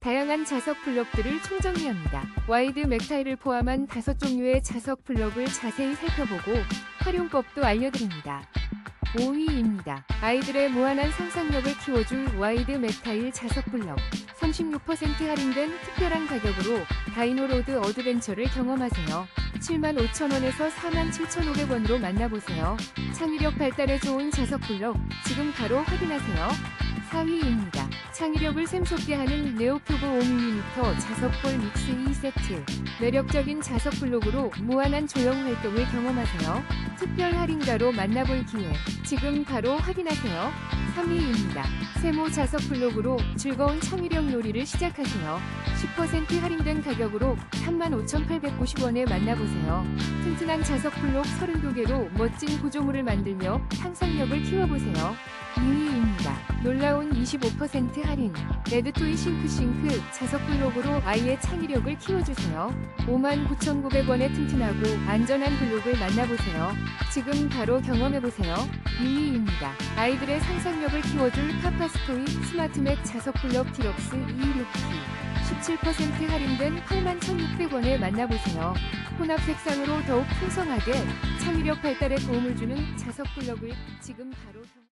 다양한 자석 블록들을 총정리합니다. 와이드 맥타일을 포함한 다섯 종류의 자석 블록을 자세히 살펴보고 활용법도 알려드립니다. 5위입니다. 아이들의 무한한 상상력을 키워줄 와이드 맥타일 자석 블럭. 36% 할인된 특별한 가격으로 다이노로드 어드벤처를 경험하세요. 75,000원에서 47,500원으로 만나보세요. 창의력 발달에 좋은 자석 블럭 지금 바로 확인하세요. 4위입니다. 창의력을 샘솟게 하는 네오큐브 5mm 자석볼 믹스 2세트. 매력적인 자석 블록으로 무한한 조형 활동을 경험하세요. 특별 할인가로 만나볼 기회. 지금 바로 확인하세요. 3위입니다. 세모 자석 블록으로 즐거운 창의력 놀이를 시작하세요. 10% 할인된 가격으로 35,890원에 만나보세요. 튼튼한 자석 블록 32개로 멋진 구조물을 만들며 상상력을 키워보세요. 2위입니다. 놀라운 25% 할인. 레드토이 싱크싱크 자석 블록으로 아이의 창의력을 키워주세요. 59,900원에 튼튼하고 안전한 블록을 만나보세요. 지금 바로 경험해보세요. 2위입니다. 아이들의 상상력을 키워줄 파파스토이 스마트맥 자석 블록 디럭스 216P. 17% 할인된 81,600원에 만나보세요. 혼합 색상으로 더욱 풍성하게 창의력 발달에 도움을 주는 자석 블록을 지금 바로 경...